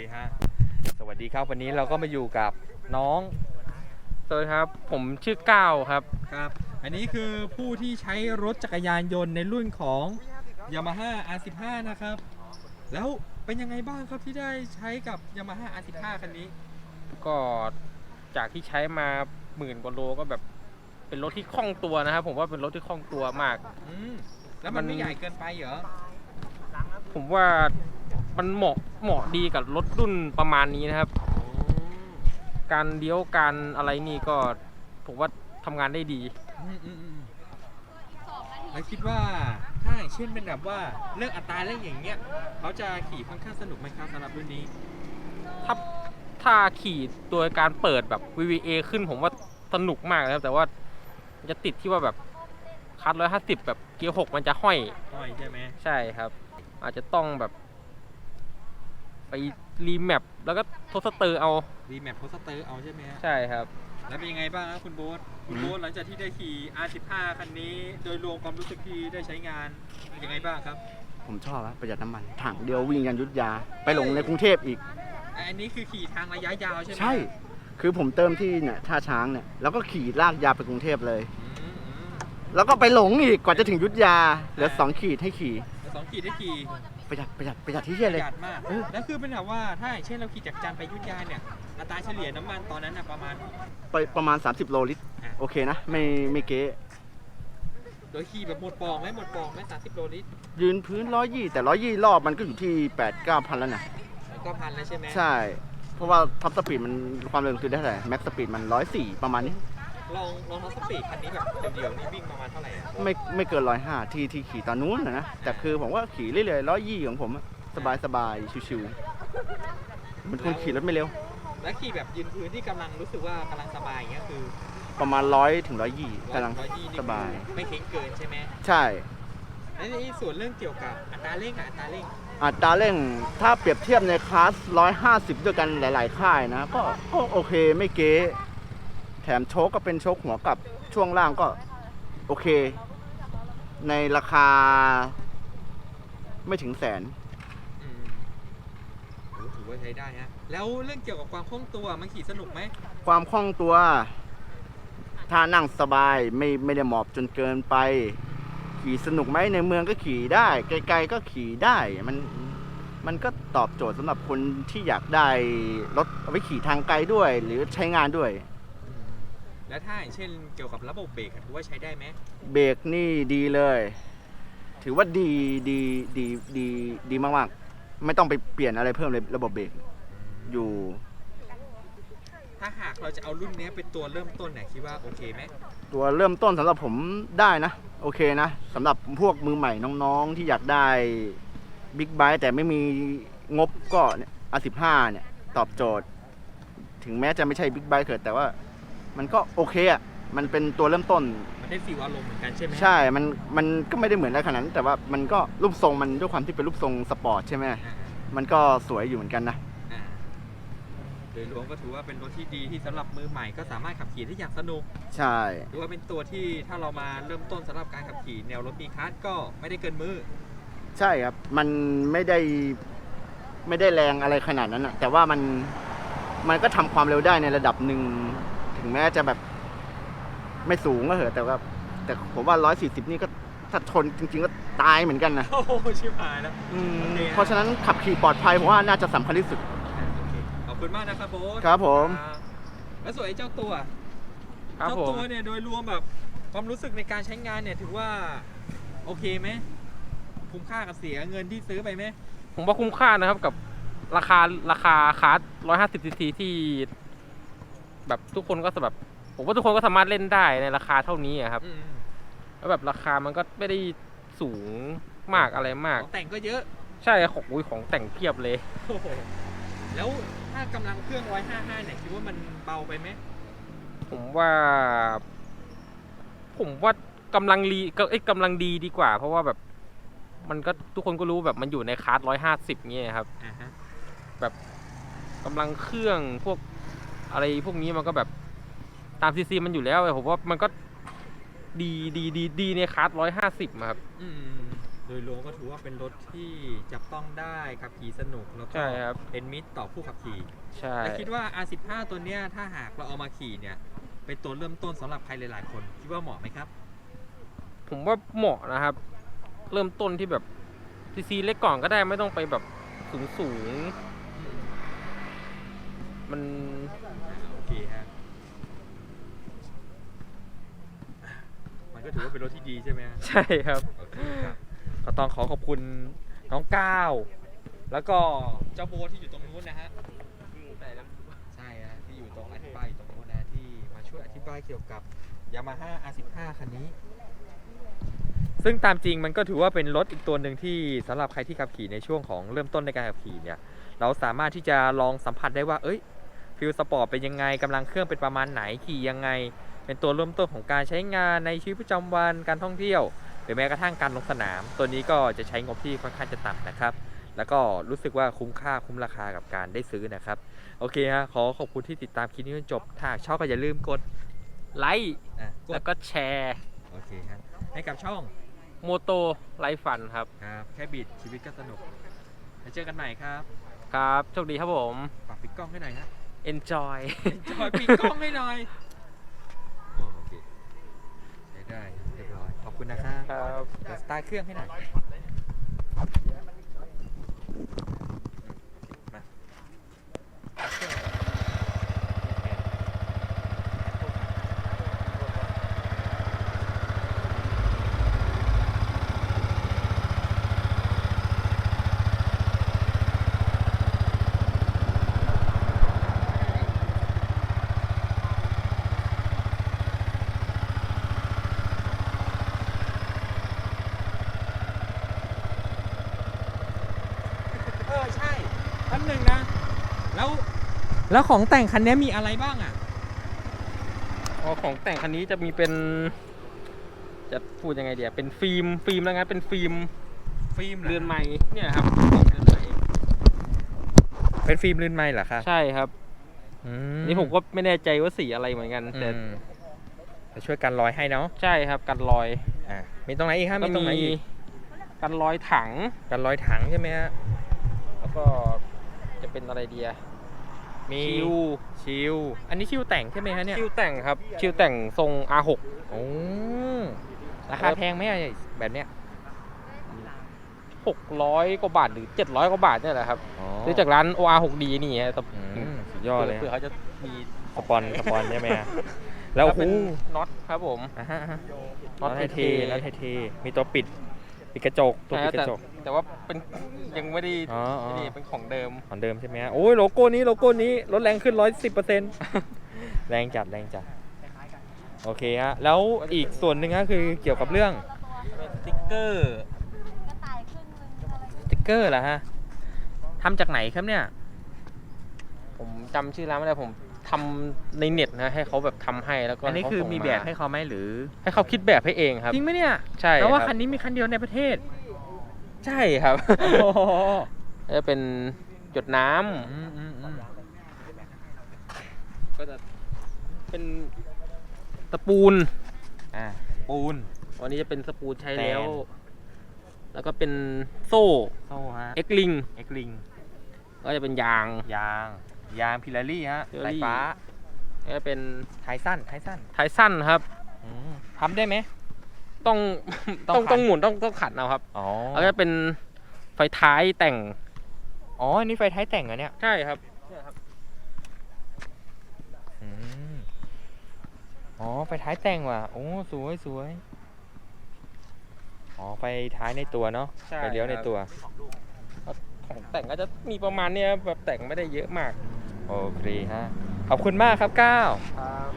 ดีฮะ สวัสดีครับวันนี้เราก็มาอยู่กับน้อง สวัสดีครับ ผมชื่อก้าวครับ ครับ อันนี้คือผู้ที่ใช้รถจักรยานยนต์ในรุ่นของ Yamaha R15 นะครับ แล้วเป็นยังไงบ้างครับที่ได้ใช้กับ Yamaha R15 คันนี้ ก็จากที่ใช้มาหมื่นกว่าโลก็แบบเป็นรถที่คล่องตัวนะครับ ผมว่าเป็นรถที่คล่องตัวมาก อืมแล้วมันมัน ไม่ใหญ่เกินไปเหรอ ผมว่า มันเหมาะเหมาะดีกับรถรุ่นประมาณนี้นะครับ การเลี้ยวการอะไรนี่ก็ผมว่าทำงานได้ดี อืมอืมอืมแล้วคิดว่าถ้าอย่างเช่นเป็นแบบว่าเรื่องอัตราเร่งอย่างเงี้ยเขาจะขี่ค่อนข้างสนุกไหมครับสำหรับรุ่นนี้ ถ้าถ้าขี่โดยการเปิดแบบ VVA ขึ้นผมว่าสนุกมากนะครับ แต่ว่ามันจะติดที่ว่าแบบคัดร้อยห้าสิบแบบเกียร์หกมันจะห้อย ห้อยใช่ไหมใช่ครับ อาจจะต้องแบบ ไปรีแมปแล้วก็ทดสเตอร์เอารีแมปโพสเตอร์เอาใช่ไหมฮะใช่ครับ แล้วเป็นยังไงบ้างครับคุณโบ๊ทคุณโบ๊ทหลังจากที่ได้ขี่ R15 คันนี้ โดยรวมความรู้สึกที่ได้ใช้งานเป็นยังไงบ้างครับผมชอบอะประหยัดน้ำมันถังเดียววิ่งยันยุทธยา ไปหลงในกรุงเทพอีก อันนี้คือขี่ทางระยะยาวใช่ไหมใช่ คือผมเติมที่เนี่ยท่าช้างเนี่ยแล้วก็ขี่ลากยาวไปกรุงเทพเลย อืมอืมแล้วก็ไปหลงอีกกว่าจะถึงยุทธยาเหลือสองขีดให้ขี่แล้ว สองขี่ได้ขี่ประหยัดประหยัดประหยัดที่ปเที่ยระเลยหยัดมาก เออ แล้วคือเป็นแบบว่าถ้าอย่างเช่นเราขี่จากจันทร์ไปอยุทธยาเนี่ยอัตราเฉลี่ยน้ำมันตอนนั้นน่ะประมาณ ไปประมาณ 30 โลลิตร อะ โอเคนะ ไม่ไม่เก๊โดยขี่แบบหมดปองไหมหมดปองไหมสามสิบโลลิตรยืนพื้นร้อยยี่แต่ร้อยยี่รอบมันก็อยู่ที่8ปดเก้าพันแล้วนะ แล้วก็พันแล้วใช่ไหมใช่ เพราะว่าท็อปสปีดมันความเร็วคือได้เท่าไหร่แม็กสปีดมันร้อยสี่ประมาณนี้ ลองลองทดสปีดคันนี้แบบเดี่ยวๆนี่วิ่งประมาณเท่าไหร่อะไม่ไม่เกินร้อยห้าที่ที่ขี่ตอนนู้นนะนะแต่คือผมว่าขี่เรื่อยๆร้อยยี่ของผมอะสบายสบายชิวๆเหมันคนขี่รถไม่เร็ว แล้วขี่แบบยืนพื้นที่กำลังรู้สึกว่ากำลังสบายอย่างเงี้ยคือประมาณร้อยถึงร้อยยี่กำลัง ร้อยยี่นี่สบาย ไม่เข็งเกินใช่ไหมใช่ แล้วนี่ส่วนเรื่องเกี่ยวกับอัตราเร่งกับอัตราเร่งอัตราเร่งถ้าเปรียบเทียบในคลาส 150 ด้วยกันหลาย ๆ ค่ายนะ ก็ก็โอเคไม่เก๊ แถมโชคก็เป็นโชคหัวกับช่วงล่างก็โอเค ในราคา ไม่ถึงแสน อืมโอ้ถือว่าใช้ได้ฮะ แล้วเรื่องเกี่ยวกับความคล่องตัวมันขี่สนุกไหมความคล่องตัว ถ้านั่งสบายไม่ไม่ได้หมอบจนเกินไป ขี่สนุกไหมในเมืองก็ขี่ได้ ไกลๆก็ขี่ได้มันมันก็ตอบโจทย์สำหรับคนที่อยากได้รถเอาไว้ขี่ทางไกลด้วย หรือใช้งานด้วยอืม แล้วถ้าอย่างเช่นเกี่ยวกับระบบเบรกอะถือว่าใช้ได้ไหมเบรกนี่ดีเลย ถือว่าดีดีดีดีดีมากๆ ไม่ต้องไปเปลี่ยนอะไรเพิ่มเลยระบบเบรกอยู่ ถ้าหากเราจะเอารุ่นเนี้ยเป็นตัวเริ่มต้นเนี่ยคิดว่าโอเคไหมตัวเริ่มต้นสำหรับผมได้นะ โอเคนะสำหรับพวกมือใหม่น้องๆที่อยากได้บิ๊กไบค์แต่ไม่มีงบก็อาสิบห้าเนี่ย ตอบโจทย์ ถึงแม้จะไม่ใช่บิ๊กไบค์เกิดแต่ว่า มันก็โอเคอะมันเป็นตัวเริ่มต้น มันได้ฟีลอารมณ์เหมือนกันใช่ไหมใช่ มัน มันก็ไม่ได้เหมือนอะไรขนาดนั้น แต่ว่ามันก็รูปทรงมันด้วยความที่เป็นรูปทรงสปอร์ตใช่ไหม อ่ามันก็สวยอยู่เหมือนกันนะ อ่าโดยรวมก็ถือว่าเป็นรถที่ดีที่สำหรับมือใหม่ก็สามารถขับขี่ได้อย่างสนุก ใช่ หรือว่าเป็นตัวที่ถ้าเรามาเริ่มต้นสำหรับการขับขี่แนวรถมีคัสก็ไม่ได้เกินมือ ใช่ครับ มันไม่ได้ ไม่ได้แรงอะไรขนาดนั้นอะแต่ว่ามัน มันก็ทำความเร็วได้ในระดับหนึ่ง ถึงแม้จะแบบไม่สูงก็เหอะแต่ว่าแต่ผมว่า140นี่ก็ถ้าชนจริง ๆ ก็ตายเหมือนกันนะโอ้โหชิบหายแล้ว อืมโอเค เพราะฉะนั้นขับขี่ปลอดภัยผมว่าน่าจะสำคัญที่สุดอ่าโอเคขอบคุณมากนะครับโบ๊ทครับผม อ่าแล้วส่วนไอ้เจ้าตัวครับเจ้าผมตัวเนี่ยโดยรวมแบบความรู้สึกในการใช้งานเนี่ยถือว่าโอเคไหมคุ้มค่ากับเสียเงินที่ซื้อไปไหมผมว่าคุ้มค่านะครับกับราคาราคาคาร์ดร้อยห้าสิบซีซีที่ แบบทุกคนก็แบบผมว่าทุกคนก็สามารถเล่นได้ในราคาเท่านี้อะครับ อืมแล้วแบบราคามันก็ไม่ได้สูงมากอะไรมาก ของแต่งก็เยอะใช่ของอุ้ยของแต่งเพียบเลย โอ้โหแล้วถ้ากำลังเครื่อง 155 เนี่ยคิดว่ามันเบาไปไหมผมว่า ผมว่ากำลังรีก็เอ้ยกำลังดีดีกว่า เพราะว่าแบบ มันก็ทุกคนก็รู้แบบมันอยู่ในคาร์ดร้อยห้าสิบเงี้ยครับ อ่าฮะ กำลังเครื่องพวก อะไรพวกนี้มันก็แบบตามซีซีมันอยู่แล้วผมว่ามันก็ดีดีดีดีในคาร์ดร้อยห้าสิบครับ อืมโดยรวมก็ถือว่าเป็นรถที่จับต้องได้ขับขี่สนุกแล้วก็ใช่ครับ เป็นมิตรต่อผู้ขับขี่ใช่และคิดว่า R15 ตัวเนี้ยถ้าหากเราเอามาขี่เนี่ย เป็นตัวเริ่มต้นสำหรับใครหลาย ๆ คนคิดว่าเหมาะไหมครับ ผมว่าเหมาะนะครับ เริ่มต้นที่แบบซีซีเล็กก่อนก็ได้ไม่ต้องไปแบบสูงสูงๆมัน โอเคฮะ มันก็ถือว่าเป็นรถที่ดีใช่ไหมฮะใช่ครับ โอเคครับ ก็ต้องขอขอบคุณน้องก้าว แล้วก็เจ้าโบทที่อยู่ตรงนู้นนะฮะ ใช่ฮะที่อยู่ตรงอธิบายอยู่ตรงนู้นนะที่มาช่วยอธิบายเกี่ยวกับ Yamaha R15 คันนี้ ซึ่งตามจริงมันก็ถือว่าเป็นรถอีกตัวหนึ่งที่สำหรับใครที่ขับขี่ในช่วงของเริ่มต้นในการขับขี่เนี่ย เราสามารถที่จะลองสัมผัสได้ว่า เอ้ย ฟิลสปอร์ตเป็นยังไงกำลังเครื่องเป็นประมาณไหนขี่ยังไง เป็นตัวเริ่มต้นของการใช้งานในชีวิตประจำวันการท่องเที่ยว หรือแม้กระทั่งการลงสนาม ตัวนี้ก็จะใช้งบที่ค่อนข้างจะต่ำนะครับ แล้วก็รู้สึกว่าคุ้มค่าคุ้มราคากับการได้ซื้อนะครับ โอเคฮะขอขอบคุณที่ติดตามคลิปนี้จนจบ ถ้าหากชอบก็อย่าลืมกดไลค์อะกแล้ดวก็แชร์โอเคฮะให้กับช่องโมโตไลฟ์ฟันครับครับแค่บิดชีวิตก็สนุกแล้วเจอกันใหม่ครับ ครับโชคดีครับผมฝากปิดกล้องให้หน่อยฮะ enjoy จอยปิดกล้องให้หน่อยโอเคใช้ได้เรียบร้อยขอบคุณนะครับครับ เดี๋ยวสตาร์ทเครื่องให้หน่อยมาเออ ใช่แป๊บหนึ่งนะ แล้ว แล้วของแต่งคันนี้มีอะไรบ้างอะอ๋อของแต่งคันนี้จะมีเป็น จะพูดยังไงเดียเป็นฟิล์มฟิล์มแล้วงั้นเป็นฟิล์มฟิล์มหเรือนไม้เนี่ยครับเรือนไม้เป็นฟิล์มเรือนไม้เหรอคะใช่ครับอืนี่ผมก็ไม่แน่ใจว่าสีอะไรเหมือนกันแต่อืมจะช่วยกันรอยให้เนาะใช่ครับกันรอยอะมีตรงไหนอีกฮะก็มีตรงไหนมีอีกกันรอยถังกันรอยถังใช่ไหมฮะแล้วก็จะเป็นอะไรเดีย มีชิวชิวอันนี้ชิวแต่งใช่ไหมฮะเนี่ยชิวแต่งครับ ชิวแต่งทรง R6 โอ้ราคาแพงไหมอะแบบเนี้ย600 กว่าบาทหรือ 700 กว่าบาทเนี่ยแหละครับอ๋อซื้อจากร้าน OR6D นี่ฮะแต่อืมสุดยอดเลยเพื่อฮะเขาจะมีสปอนสปอนใช่ไหมฮะแล้วก็โอ้โหเป็นน็อตครับผมอะฮะอะฮะน็อตไทเทเทแล้วไทเทมีตัวปิด ปิดกระจกตัวปิดกแต่ระจกแต่ว่าเป็นยังไม่ได้อ๋ออ๋อ นี่เป็นของเดิม ของเดิมใช่ไหมฮะโอ้ยโลโก้นี้โลโก้นี้ลดแรงขึ้น 110เปอร์เซ็นต์แรงจัดแรงจัด โอเคฮะ แล้วอีกส่วนหนึ่งก็คือเกี่ยวกับเรื่องเป็นสติ๊กเกอร์สติ๊กเกอร์เหรอฮะทำจากไหนครับเนี่ย ผมจำชื่อร้านไม่ได้ผม ทำในเน็ตนะให้เขาแบบทำให้แล้วก็อันนี้คือเขาส่งมีแบบให้เขาไหมหรือให้เขาคิดแบบให้เองครับ จริงไหมเนี่ยใช่แล้วว่ารับ คันนี้มีคันเดียวในประเทศใช่ครับ โอ้โหแล้วจะเป็นหยดน้ำอืมอืมอืมก็จะเป็นสปูน อ่าปูน วันนี้จะเป็นสปูนใช้แตนแล้วแล้วก็เป็นโซ่โซ่ฮะเอ็กลิง เอ็กลิงก็จะเป็นยาง ยาง ยางพิลารี่ฮะ Pirelli สายฟ้าแล้วก็เป็นไทสั้นไทสั้นไทสั้นครับ อืมทำได้ไหม ต้องต้ต้อองงขัด ต้องหมุนต้องต้องขัดเอาครับอ๋อ แล้วก็เป็นไฟท้ายแต่ง อ๋ออันนี้ไฟท้ายแต่งเหรอเนี่ย ใช่ครับ อืมอ๋อ ไฟท้ายแต่งว่ะ โอ้ สวยสวย อ๋อ ไฟท้ายในตัวเนาะ ใช่ไฟเลี้ยวในตัว ของแต่งก็จะมีประมาณเนี้ยแบบแต่งไม่ได้เยอะมาก โอเคฮะ ขอบคุณมากครับก้าวครับ